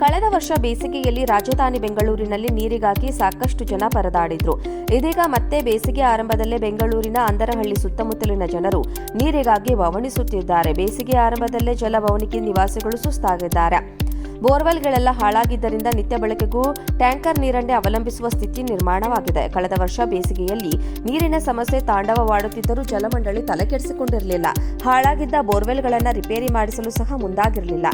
ಕಳೆದ ವರ್ಷ ಬೇಸಿಗೆಯಲ್ಲಿ ರಾಜಧಾನಿ ಬೆಂಗಳೂರಿನಲ್ಲಿ ನೀರಿಗಾಗಿ ಸಾಕಷ್ಟು ಜನ ಪರದಾಡಿದ್ರು. ಇದೀಗ ಮತ್ತೆ ಬೇಸಿಗೆ ಆರಂಭದಲ್ಲೇ ಬೆಂಗಳೂರಿನ ಅಂದರಹಳ್ಳಿ ಸುತ್ತಮುತ್ತಲಿನ ಜನರು ನೀರಿಗಾಗಿ ಬವಣಿಸುತ್ತಿದ್ದಾರೆ. ಬೇಸಿಗೆ ಆರಂಭದಲ್ಲೇ ಜಲಭವನಿಗೆ ನಿವಾಸಿಗಳು ಸುಸ್ತಾಗಿದ್ದಾರೆ. ಬೋರ್ವೆಲ್ಗಳೆಲ್ಲ ಹಾಳಾಗಿದ್ದರಿಂದ ನಿತ್ಯ ಬಳಕೆಗೂ ಟ್ಯಾಂಕರ್ ನೀರನ್ನೇ ಅವಲಂಬಿಸುವ ಸ್ಥಿತಿ ನಿರ್ಮಾಣವಾಗಿದೆ. ಕಳೆದ ವರ್ಷ ಬೇಸಿಗೆಯಲ್ಲಿ ನೀರಿನ ಸಮಸ್ಯೆ ತಾಂಡವವಾಡುತ್ತಿದ್ದರೂ ಜಲಮಂಡಳಿ ತಲೆಕೆಡಿಸಿಕೊಂಡಿರಲಿಲ್ಲ. ಹಾಳಾಗಿದ್ದ ಬೋರ್ವೆಲ್ಗಳನ್ನು ರಿಪೇರಿ ಮಾಡಿಸಲು ಸಹ ಮುಂದಾಗಿರಲಿಲ್ಲ.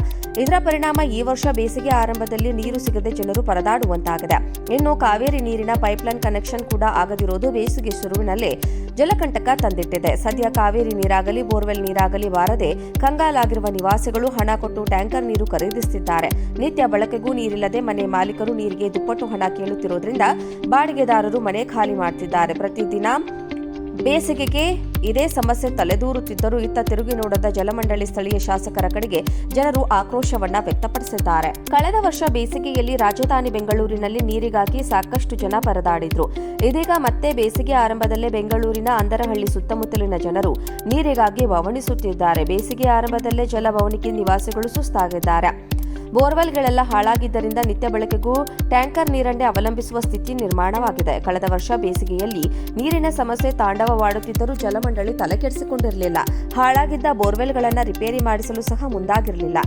ಇದರ ಪರಿಣಾಮ ಈ ವರ್ಷ ಬೇಸಿಗೆ ಆರಂಭದಲ್ಲಿ ನೀರು ಸಿಗದೆ ಜನರು ಪರದಾಡುವಂತಾಗಿದೆ. ಇನ್ನು ಕಾವೇರಿ ನೀರಿನ ಪೈಪ್ಲೈನ್ ಕನೆಕ್ಷನ್ ಕೂಡ ಆಗದಿರೋದು ಬೇಸಿಗೆ ಶುರುವಿನಲ್ಲೇ ಜಲಕಂಟಕ ತಂದಿಟ್ಟಿದೆ. ಸದ್ಯ ಕಾವೇರಿ ನೀರಾಗಲಿ, ಬೋರ್ವೆಲ್ ನೀರಾಗಲಿ ಬಾರದೆ ಕಂಗಾಲಾಗಿರುವ ನಿವಾಸಿಗಳು ಹಣ ಕೊಟ್ಟು ಟ್ಯಾಂಕರ್ ನೀರು ಖರೀದಿಸುತ್ತಿದ್ದಾರೆ. ನಿತ್ಯ ಬಳಕೆಗೂ ನೀರಿಲ್ಲದೆ ಮನೆ ಮಾಲೀಕರು ನೀರಿಗೆ ದುಪ್ಪಟ್ಟು ಹಣ ಕೇಳುತ್ತಿರುವುದರಿಂದ ಬಾಡಿಗೆದಾರರು ಮನೆ ಖಾಲಿ ಮಾಡ್ತಿದ್ದಾರೆ. ಪ್ರತಿದಿನ ಬೇಸಿಗೆಗೆ ಇದೇ ಸಮಸ್ಯೆ ತಲೆದೂರುತ್ತಿದ್ದರೂ ಇತ್ತ ತಿರುಗಿ ನೋಡದ ಜಲಮಂಡಳಿ ಸ್ಥಳೀಯ ಶಾಸಕರ ಕಡೆಗೆ ಜನರು ಆಕ್ರೋಶವನ್ನ ವ್ಯಕ್ತಪಡಿಸಿದ್ದಾರೆ. ಕಳೆದ ವರ್ಷ ಬೇಸಿಗೆಯಲ್ಲಿ ರಾಜಧಾನಿ ಬೆಂಗಳೂರಿನಲ್ಲಿ ನೀರಿಗಾಗಿ ಸಾಕಷ್ಟು ಜನ ಪರದಾಡಿದ್ರು. ಇದೀಗ ಮತ್ತೆ ಬೇಸಿಗೆ ಆರಂಭದಲ್ಲೇ ಬೆಂಗಳೂರಿನ ಅಂದರಹಳ್ಳಿ ಸುತ್ತಮುತ್ತಲಿನ ಜನರು ನೀರಿಗಾಗಿ ಬವಣಿಸುತ್ತಿದ್ದಾರೆ. ಬೇಸಿಗೆ ಆರಂಭದಲ್ಲೇ ಜಲಭವನಿಕೆ ನಿವಾಸಿಗಳು ಸುಸ್ತಾಗಿದ್ದಾರೆ. ಬೋರ್ವೆಲ್ಗಳೆಲ್ಲ ಹಾಳಾಗಿದ್ದರಿಂದ ನಿತ್ಯ ಬಳಕೆಗೂ ಟ್ಯಾಂಕರ್ ನೀರನ್ನೇ ಅವಲಂಬಿಸುವ ಸ್ಥಿತಿ ನಿರ್ಮಾಣವಾಗಿದೆ. ಕಳೆದ ವರ್ಷ ಬೇಸಿಗೆಯಲ್ಲಿ ನೀರಿನ ಸಮಸ್ಯೆ ತಾಂಡವವಾಡುತ್ತಿದ್ದರೂ ಜಲಮಂಡಳಿ ತಲೆಕೆಡಿಸಿಕೊಂಡಿರಲಿಲ್ಲ. ಹಾಳಾಗಿದ್ದ ಬೋರ್ವೆಲ್ಗಳನ್ನು ರಿಪೇರಿ ಮಾಡಿಸಲು ಸಹ ಮುಂದಾಗಿರಲಿಲ್ಲ.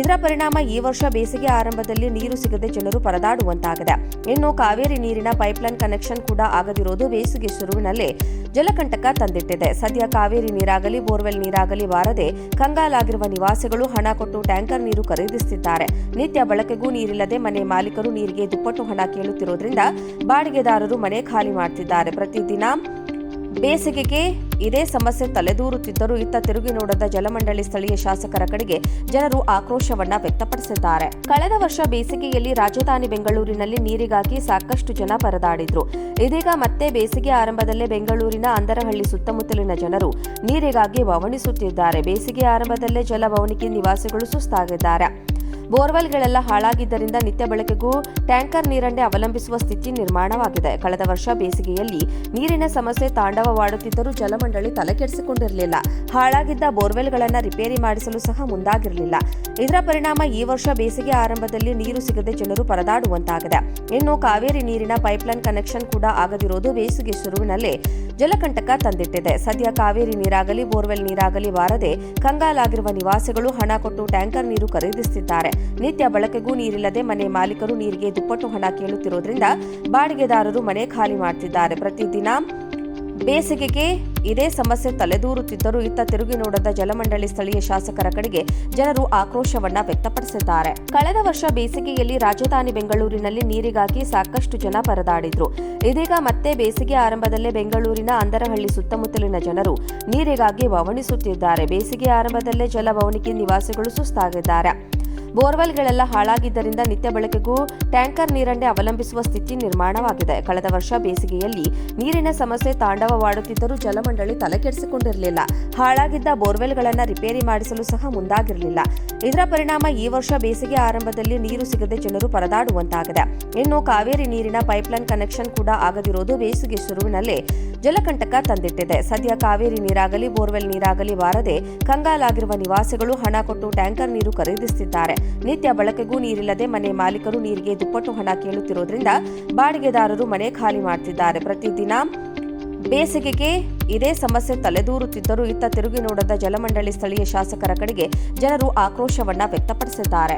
ಇದರ ಪರಿಣಾಮ ಈ ವರ್ಷ ಬೇಸಿಗೆ ಆರಂಭದಲ್ಲಿ ನೀರು ಸಿಗದೆ ಜನರು ಪರದಾಡುವಂತಾಗಿದೆ. ಇನ್ನು ಕಾವೇರಿ ನೀರಿನ ಪೈಪ್ಲೈನ್ ಕನೆಕ್ಷನ್ ಕೂಡ ಆಗದಿರೋದು ಬೇಸಿಗೆ ಶುರುವಿನಲ್ಲೇ ಜಲಕಂಟಕ ತಂದಿಟ್ಟಿದೆ. ಸದ್ಯ ಕಾವೇರಿ ನೀರಾಗಲಿ, ಬೋರ್ವೆಲ್ ನೀರಾಗಲಿ ಬಾರದೆ ಕಂಗಾಲಾಗಿರುವ ನಿವಾಸಿಗಳು ಹಣ ಕೊಟ್ಟು ಟ್ಯಾಂಕರ್ ನೀರು ಖರೀದಿಸುತ್ತಿದ್ದಾರೆ. ನಿತ್ಯ ಬಳಕೆಗೂ ನೀರಿಲ್ಲದೆ ಮನೆ ಮಾಲೀಕರು ನೀರಿಗೆ ದುಪ್ಪಟ್ಟು ಹಣ ಕೇಳುತ್ತಿರುವುದರಿಂದ ಬಾಡಿಗೆದಾರರು ಮನೆ ಖಾಲಿ ಮಾಡುತ್ತಿದ್ದಾರೆ ಪ್ರತಿದಿನ ಬೇಸಿಗೆಗೆ ಇದೇ ಸಮಸ್ಯೆ ತಲೆದೂರುತ್ತಿದ್ದರೂ ಇತ್ತ ತಿರುಗಿ ನೋಡದ ಜಲಮಂಡಳಿ ಸ್ಥಳೀಯ ಶಾಸಕರ ಕಡೆಗೆ ಜನರು ಆಕ್ರೋಶವನ್ನ ವ್ಯಕ್ತಪಡಿಸಿದ್ದಾರೆ. ಕಳೆದ ವರ್ಷ ಬೇಸಿಗೆಯಲ್ಲಿ ರಾಜಧಾನಿ ಬೆಂಗಳೂರಿನಲ್ಲಿ ನೀರಿಗಾಗಿ ಸಾಕಷ್ಟು ಜನ ಪರದಾಡಿದ್ರು. ಇದೀಗ ಮತ್ತೆ ಬೇಸಿಗೆ ಆರಂಭದಲ್ಲೇ ಬೆಂಗಳೂರಿನ ಅಂದರಹಳ್ಳಿ ಸುತ್ತಮುತ್ತಲಿನ ಜನರು ನೀರಿಗಾಗಿ ಬವಣಿಸುತ್ತಿದ್ದಾರೆ. ಬೇಸಿಗೆ ಆರಂಭದಲ್ಲೇ ಜಲಭವನಿಗೆ ನಿವಾಸಿಗಳು ಸುಸ್ತಾಗಿದ್ದಾರೆ. ಬೋರ್ವೆಲ್ಗಳೆಲ್ಲ ಹಾಳಾಗಿದ್ದರಿಂದ ನಿತ್ಯ ಬಳಕೆಗೂ ಟ್ಯಾಂಕರ್ ನೀರನ್ನೇ ಅವಲಂಬಿಸುವ ಸ್ಥಿತಿ ನಿರ್ಮಾಣವಾಗಿದೆ. ಕಳೆದ ವರ್ಷ ಬೇಸಿಗೆಯಲ್ಲಿ ನೀರಿನ ಸಮಸ್ಯೆ ತಾಂಡವವಾಡುತ್ತಿದ್ದರೂ ಜಲಮಂಡಳಿ ತಲೆಕೆಡಿಸಿಕೊಂಡಿರಲಿಲ್ಲ. ಹಾಳಾಗಿದ್ದ ಬೋರ್ವೆಲ್ಗಳನ್ನು ರಿಪೇರಿ ಮಾಡಿಸಲು ಸಹ ಮುಂದಾಗಿರಲಿಲ್ಲ. ಇದರ ಪರಿಣಾಮ ಈ ವರ್ಷ ಬೇಸಿಗೆ ಆರಂಭದಲ್ಲಿ ನೀರು ಸಿಗದೆ ಜನರು ಪರದಾಡುವಂತಾಗಿದೆ. ಇನ್ನು ಕಾವೇರಿ ನೀರಿನ ಪೈಪ್ಲೈನ್ ಕನೆಕ್ಷನ್ ಕೂಡ ಆಗದಿರೋದು ಬೇಸಿಗೆ ಶುರುವಿನಲ್ಲೇ ಜಲಕಂಟಕ ತಂದಿಟ್ಟಿದೆ. ಸದ್ಯ ಕಾವೇರಿ ನೀರಾಗಲಿ, ಬೋರ್ವೆಲ್ ನೀರಾಗಲಿ ಬಾರದೆ ಕಂಗಾಲಾಗಿರುವ ನಿವಾಸಿಗಳು ಹಣ ಕೊಟ್ಟು ಟ್ಯಾಂಕರ್ ನೀರು ಖರೀದಿಸುತ್ತಿದ್ದಾರೆ. ನಿತ್ಯ ಬಳಕೆಗೂ ನೀರಿಲ್ಲದೆ ಮನೆ ಮಾಲೀಕರು ನೀರಿಗೆ ದುಪ್ಪಟ್ಟು ಹಣ ಕೇಳುತ್ತಿರುವುದರಿಂದ ಬಾಡಿಗೆದಾರರು ಮನೆ ಖಾಲಿ ಮಾಡ್ತಿದ್ದಾರೆ. ಪ್ರತಿದಿನ ಬೇಸಿಗೆಗೆ ಇದೇ ಸಮಸ್ಯೆ ತಲೆದೂರುತ್ತಿದ್ದರೂ ಇತ್ತ ತಿರುಗಿ ನೋಡದ ಜಲಮಂಡಳಿ ಸ್ಥಳೀಯ ಶಾಸಕರ ಕಡೆಗೆ ಜನರು ಆಕ್ರೋಶವನ್ನ ವ್ಯಕ್ತಪಡಿಸಿದ್ದಾರೆ. ಕಳೆದ ವರ್ಷ ಬೇಸಿಗೆಯಲ್ಲಿ ರಾಜಧಾನಿ ಬೆಂಗಳೂರಿನಲ್ಲಿ ನೀರಿಗಾಗಿ ಸಾಕಷ್ಟು ಜನ ಪರದಾಡಿದ್ರು. ಇದೀಗ ಮತ್ತೆ ಬೇಸಿಗೆ ಆರಂಭದಲ್ಲೇ ಬೆಂಗಳೂರಿನ ಅಂದರಹಳ್ಳಿ ಸುತ್ತಮುತ್ತಲಿನ ಜನರು ನೀರಿಗಾಗಿ ಬವಣಿಸುತ್ತಿದ್ದಾರೆ. ಬೇಸಿಗೆ ಆರಂಭದಲ್ಲೇ ಜಲಭವನಿಗೆ ನಿವಾಸಿಗಳು ಸುಸ್ತಾಗಿದ್ದಾರೆ. ಬೋರ್ವೆಲ್ಗಳೆಲ್ಲ ಹಾಳಾಗಿದ್ದರಿಂದ ನಿತ್ಯ ಬಳಕೆಗೂ ಟ್ಯಾಂಕರ್ ನೀರನ್ನೇ ಅವಲಂಬಿಸುವ ಸ್ಥಿತಿ ನಿರ್ಮಾಣವಾಗಿದೆ. ಕಳೆದ ವರ್ಷ ಬೇಸಿಗೆಯಲ್ಲಿ ನೀರಿನ ಸಮಸ್ಯೆ ತಾಂಡವವಾಡುತ್ತಿದ್ದರೂ ಜಲಮಂಡಳಿ ತಲೆಕೆಡಿಸಿಕೊಂಡಿರಲಿಲ್ಲ. ಹಾಳಾಗಿದ್ದ ಬೋರ್ವೆಲ್ಗಳನ್ನು ರಿಪೇರಿ ಮಾಡಿಸಲು ಸಹ ಮುಂದಾಗಿರಲಿಲ್ಲ. ಇದರ ಪರಿಣಾಮ ಈ ವರ್ಷ ಬೇಸಿಗೆ ಆರಂಭದಲ್ಲಿ ನೀರು ಸಿಗದೆ ಜನರು ಪರದಾಡುವಂತಾಗಿದೆ. ಇನ್ನು ಕಾವೇರಿ ನೀರಿನ ಪೈಪ್ಲೈನ್ ಕನೆಕ್ಷನ್ ಕೂಡ ಆಗದಿರೋದು ಬೇಸಿಗೆ ಶುರುವಿನಲ್ಲೇ ಜಲಕಂಟಕ ತಂದಿಟ್ಟಿದೆ. ಸದ್ಯ ಕಾವೇರಿ ನೀರಾಗಲಿ, ಬೋರ್ವೆಲ್ ನೀರಾಗಲಿ ಬಾರದೆ ಕಂಗಾಲಾಗಿರುವ ನಿವಾಸಿಗಳು ಹಣ ಕೊಟ್ಟು ಟ್ಯಾಂಕರ್ ನೀರು ಖರೀದಿಸುತ್ತಿದ್ದಾರೆ. ನಿತ್ಯ ಬಳಕೆಗೂ ನೀರಿಲ್ಲದೆ ಮನೆ ಮಾಲೀಕರು ನೀರಿಗೆ ದುಪ್ಪಟ್ಟು ಹಣ ಕೇಳುತ್ತಿರುವುದರಿಂದ ಬಾಡಿಗೆದಾರರು ಮನೆ ಖಾಲಿ ಮಾಡುತ್ತಿದ್ದಾರೆ ಪ್ರತಿದಿನ ಬೇಸಿಗೆಗೆ ಇದೇ ಸಮಸ್ಯೆ ತಲೆದೂರುತ್ತಿದ್ದರೂ ಇತ್ತ ತಿರುಗಿ ನೋಡದ ಜಲಮಂಡಳಿ ಸ್ಥಳೀಯ ಶಾಸಕರ ಕಡೆಗೆ ಜನರು ಆಕ್ರೋಶವನ್ನ ವ್ಯಕ್ತಪಡಿಸಿದ್ದಾರೆ.